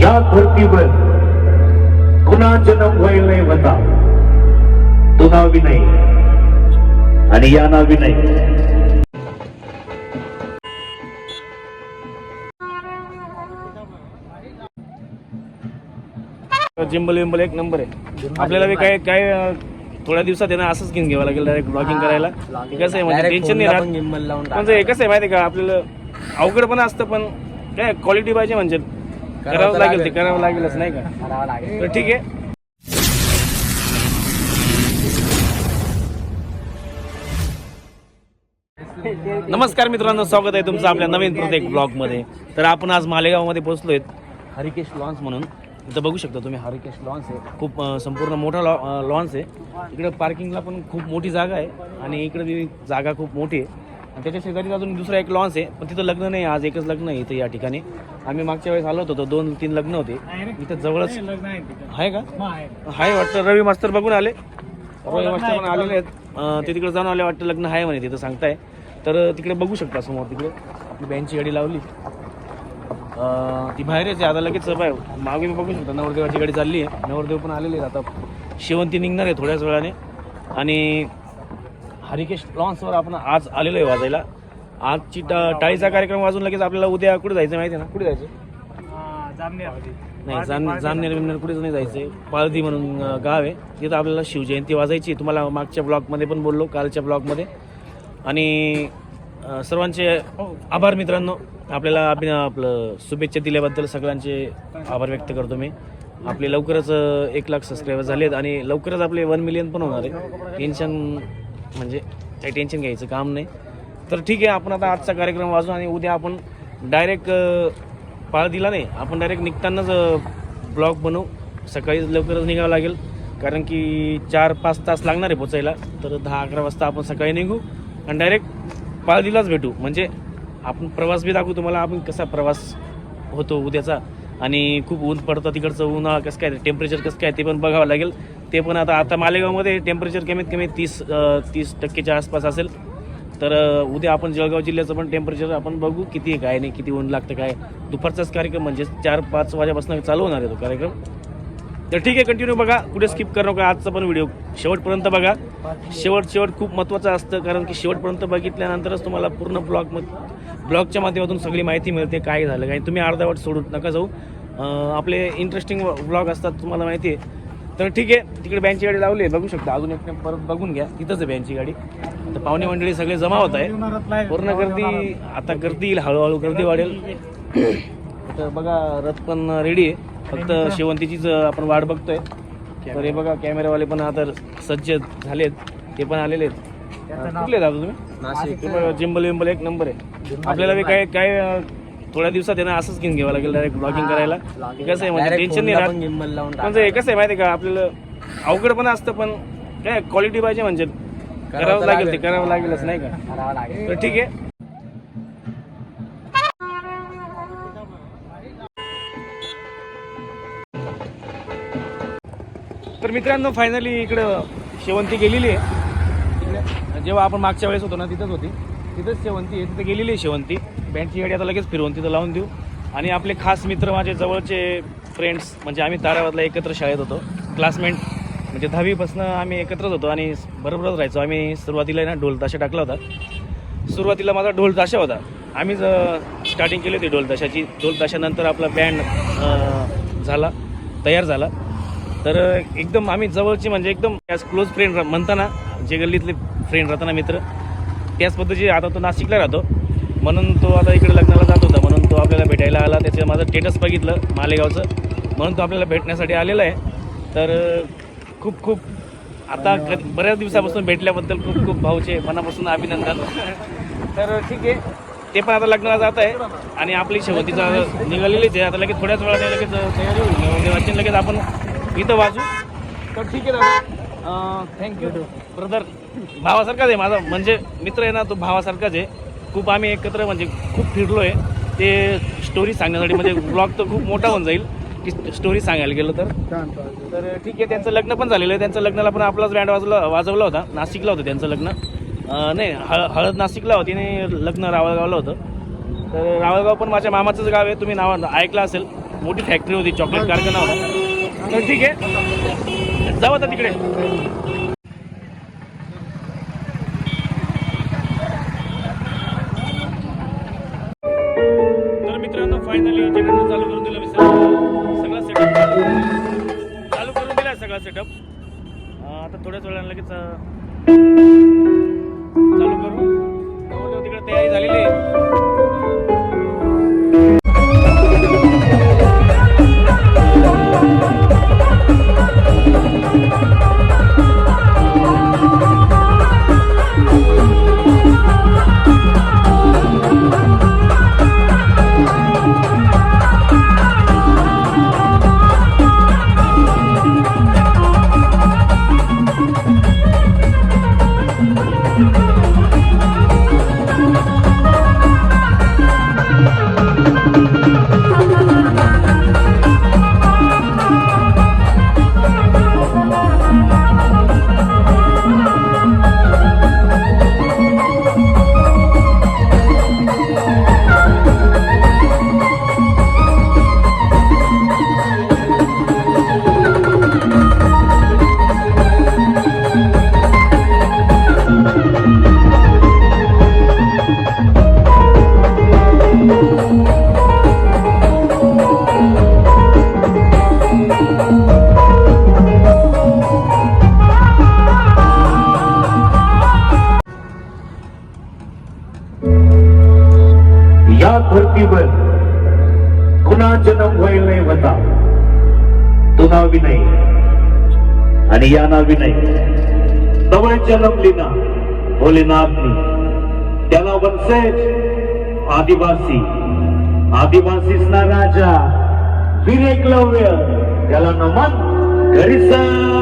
या धर्तीवर पुन्हा जन्म व्हायला नाही होता तो नावी नाही. आणि या नावी नाही. जिंबल विंबल एक नंबर आहे. आपल्याला बी काय काय थोड्या दिवसात ना असंच घेऊन घ्यावं लागेल डायरेक्ट ब्लॉगिंग करायला. कसं आहे म्हणजे टेन्शन नाही राहत. म्हणजे कसं आहे माहिती आहे का आपल्याला अवघड पण असतं पण काय क्वालिटी पाहिजे म्हणजे. करावं लागेल ते करावं लागेलच नाही का? तर ठीक आहे. नमस्कार मित्रांनो स्वागत आहे तुमचं आपल्या नवीन प्रत्येक ब्लॉगमध्ये. तर आपण आज मालेगावमध्ये पोहोचलोय हरिकेश लॉन्स म्हणून. इथं बघू शकता तुम्ही हरिकेश लॉन्स आहे. खूप संपूर्ण मोठा लॉ लॉन्स आहे. इकडे पार्किंगला पण खूप मोठी जागा आहे आणि इकडे जागा खूप मोठी आहे. आणि त्याच्या शेजारी अजून दुसरा एक लॉन्स आहे. पण तिथं लग्न नाही आज एकच लग्न आहे इथं या ठिकाणी. आम्ही मागच्या वेळेस आलो होतो तर दोन तीन लग्न होते. इथं जवळच आहे का? आहे. वाटतं. रवी मास्तर बघून आले. रवी मास्टर पण आलेले आहेत. ते तिकडे जाऊन आले वाटतं लग्न आहे म्हणे तिथं सांगताय. तर तिकडे बघू शकता समोर तिकडे. आपली बँकची गाडी लावली. ती बाहेरच आहे आता लगेच बाय मागे मी बघू शकता नवरदेवाची गाडी चालली आहे. नवरदेव पण आलेले आहेत. आता शेवंती निघणार आहे थोड्याच वेळाने. आणि हरिकेश लॉन्सवर आपण आज आलेलो आहे वाजायला. आजची टा टाळीचा कार्यक्रम वाजून लगेच आपल्याला उद्या कुठे जायचं माहिती आहे ना? कुठे जायचं? नाही जान जामनेर बिमनेर कुठेच नाही जायचं. पाळदी म्हणून गाव आहे. तिथं आपल्याला शिवजयंती वाजायची. तुम्हाला मागच्या ब्लॉगमध्ये पण बोललो कालच्या ब्लॉगमध्ये. आणि सर्वांचे आभार मित्रांनो. आपल्याला अभि आपलं शुभेच्छा दिल्याबद्दल सगळ्यांचे आभार व्यक्त करतो मी. आपले लवकरच एक लाख सबस्क्रायबर झालेत आणि लवकरच आपले वन मिलियन पण होणार आहे. टेन्शन म्हणजे काही टेन्शन घ्यायचं काम नाही. तर ठीक आहे आपण आता आजचा कार्यक्रम वाजू आणि उद्या आपण डायरेक्ट पाळ दिला नाही. आपण डायरेक्ट निघतानाच ब्लॉग बनवू. सकाळी लवकरच निघावं लागेल. कारण की चार पाच तास लागणार आहे पोचायला. तर दहा अकरा वाजता आपण सकाळी निघू आणि डायरेक्ट पाळदीलाच भेटू. म्हणजे आपण प्रवास बी दाखवू तुम्हाला आपण कसा प्रवास होतो उद्याचा. आणि खूप ऊन पडतं तिकडचं उन्हाळा कसं काय टेम्परेचर कसं काय ते पण बघावं लागेल. ते पण आता आता मालेगावमध्ये टेम्परेचर कमीत कमी तीस तीस टक्केच्या आसपास असेल. तर उद्या आपण जळगाव जिल्ह्याचं पण टेम्परेचर आपण बघू किती आहे काय नाही किती ऊन लागतं काय. दुपारचाच कार्यक्रम म्हणजे चार पाच वाजेपासून चालू होणार आहे तो कार्यक्रम. तर ठीक आहे कंटिन्यू बघा. कुठे स्किप करू नका. आजचा पण व्हिडिओ शेवटपर्यंत बघा. शेवट शेवट खूप महत्त्वाचं असतं कारण की शेवटपर्यंत बघितल्यानंतरच तुम्हाला पूर्ण ब्लॉग ब्लॉगच्या माध्यमातून सगळी माहिती मिळते काय झालं काय. तुम्ही अर्धावट सोडू नका जाऊ. आपले इंटरेस्टिंग ब्लॉग असतात तुम्हाला माहिती आहे. तर ठीक आहे तिकडे बँकची गाडी लावली आहे बघू शकता. अजून एक परत बघून घ्या. तिथंच आहे बँकची गाडी. तर पाहुणे मंडळी सगळे जमा होत आहे पूर्ण गर्दी आता गर्दी येईल हळूहळू गर्दी वाढेल. तर बघा रथ पण रेडी आहे. फक्त शेवंतीचीच आपण वाट बघतोय. तर हे बघा कॅमेरावाले पण आता सज्ज झालेत. ते पण आलेले आहेत. कुठले दादा तुम्ही? नाशिक. जिंबल विंबल एक नंबर आहे. आपल्याला बी काय काय थोड्या दिवसात आहे ना असंच घेऊन घ्यावं लागेल डायरेक्ट ब्लॉगिंग करायला. कसं आहे म्हणजे टेन्शन नाही राहत. म्हणजे कसं आहे माहिती का आपल्याला अवघड पण असतं पण काय क्वालिटी पाहिजे म्हणजे. करावं लागेल ते करावं लागेलच नाही का? तर ठीक आहे. तर मित्रांनो फायनली इकडं शेवंती गेलेली आहे. जेव्हा आपण मागच्या वेळेस होतो ना तिथंच होती. तिथंच शेवंती आहे. तिथं गेलेली आहे शेवंती. बँडची गाडी आता लगेच फिरवून तिथं लावून देऊ. आणि आपले खास मित्र माझे जवळचे फ्रेंड्स म्हणजे आम्ही ताराबादला एकत्र शाळेत होतो. क्लासमेट म्हणजे दहावीपासून आम्ही एकत्रच होतो आणि बरोबरच राहायचो. आम्ही सुरुवातीला ना ढोल ताशा टाकला होता. सुरुवातीला माझा ढोल ताशा होता. आम्हीच स्टार्टिंग केली होती ढोल ताशाची. ढोल ताशानंतर आपला बँड झाला तयार झाला. तर एकदम आम्ही जवळची म्हणजे एकदम क्लोज फ्रेंड म्हणताना जे गल्लीतले फ्रेंड राहताना मित्र त्याच पद्धतीचे आता तो नाशिकला राहतो. म्हणून तो आता इकडे लग्नाला जात होता. म्हणून तो आपल्याला भेटायला आला. त्याचं माझं स्टेटस बघितलं मालेगावचं. म्हणून तो आपल्याला भेटण्यासाठी आलेला आहे. तर खूप खूप आता बऱ्याच दिवसापासून भेटल्याबद्दल खूप खूप भाऊचे मनापासून अभिनंदन. तर ठीक आहे. ते पण आता लग्नाला जात आहे. आणि आपली शेवतीचा निघालेलीच आहे. आता लगेच थोड्याच वेळा लगेच तयारी होईल. देवाची लगेच आपण इथं वाजू. तर ठीक आहे दादा. थँक्यू ब्रदर भावासारखाच आहे. माझा म्हणजे मित्र आहे ना तो भावासारखाच आहे. खूप आम्ही एकत्र म्हणजे खूप फिरलो आहे ते स्टोरी सांगण्यासाठी म्हणजे ब्लॉग तर खूप मोठा होऊन जाईल. की स्टोरी सांगायला गेलं तर. तर ठीक आहे त्यांचं लग्न पण झालेलं आहे. त्यांचं लग्नाला पण आपलाच बँड वाजवला वाजवला होता. नाशिकला होतं त्यांचं लग्न. नाही हळ हळद नाशिकला होती आणि लग्न रावळगावला होतं. तर रावळगाव पण माझ्या मामाचंच गाव आहे. तुम्ही नाव ऐकलं असेल. मोठी फॅक्टरी होती चॉकलेट कारखाना होता. तर ठीक आहे. जाऊ आता तिकडे. सेटअप आता थोड्याच वेळानं लगेच या धर्तीवर कुणा जन्म व्हायला नाही होता तो नावी नाही. आणि या नावी विनय जवळ जन्म लिना भोलेनाथनी त्याला वंशज आदिवासी. आदिवासीच राजा. वीर एकलव्य त्याला नमन घरीचा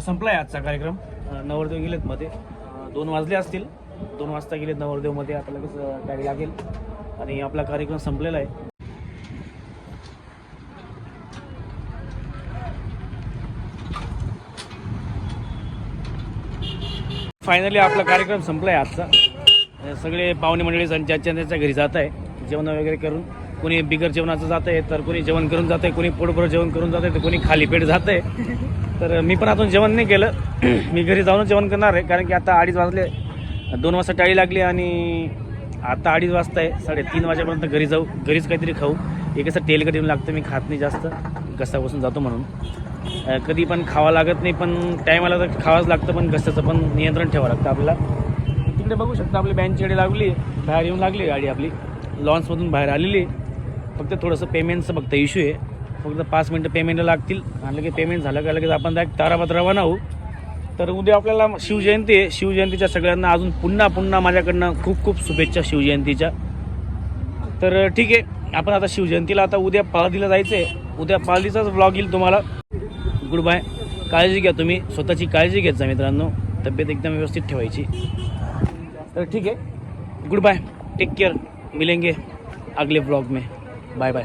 संपला आहे आजचा कार्यक्रम. नवरदेव गेलेत मध्ये. दोन वाजले असतील. दोन वाजता गेलेत नवरदेवमध्ये. आता लगेच गाडी लागेल. आणि आपला कार्यक्रम संपलेला आहे. फायनली आपला कार्यक्रम संपला आहे आजचा सगळे पाहुणे मंडळी ज्यांच्या त्यांच्या घरी जात आहे जेवण वगैरे करून कोणी बिगर जेवणाचं जात आहे तर कोणी जेवण करून जात आहे कोणी पोटभर जेवण करून जात आहे तर कोणी खाली पेट जात आहे तर मी पण अजून जेवण नाही केलं. मी घरी जाऊनच जेवण करणार आहे कारण की आता अडीच वाजले दोन वाजता टाळी लागली आणि आता अडीच वाजता आहे साडेतीन वाजेपर्यंत घरी जाऊ घरीच काहीतरी खाऊ. एक असं तेलकट येऊन लागतं मी खात नाही जास्त. घसा जातो म्हणून. कधी पण खावं लागत नाही पण टायमाला तर खावंच लागतं पण घशाचं पण नियंत्रण ठेवावं लागतं आपल्याला. तिकडे बघू शकता आपली बँकची गाडी लागली बाहेर येऊन लागली गाडी आपली. लॉन्समधून बाहेर आलेली. आहे. फक्त थोडंसं पेमेंटचं फक्त इश्यू आहे. फक्त पाच मिनटं पेमेंट लागतील. आणि लगेच पेमेंट झालं का लगेच आपण डायरेक्ट ताराबात रवाना होऊ. तर उद्या आपल्याला शिवजयंती आहे. शिवजयंतीच्या सगळ्यांना अजून पुन्हा पुन्हा माझ्याकडनं खूप खूप शुभेच्छा शिवजयंतीच्या. तर ठीक आहे आपण आता शिवजयंतीला आता उद्या पाळदीला जायचं आहे उद्या पाळदीचाच ब्लॉग येईल तुम्हाला. Good bye. काळजी घ्या तुम्ही. स्वतःची काळजी घेत जा मित्रांनो. तब्येत एकदम व्यवस्थित ठेवायची. तर ठीक आहे. Good bye. Take care. मिलेंगे. अगले ब्लॉग में बाय बाय.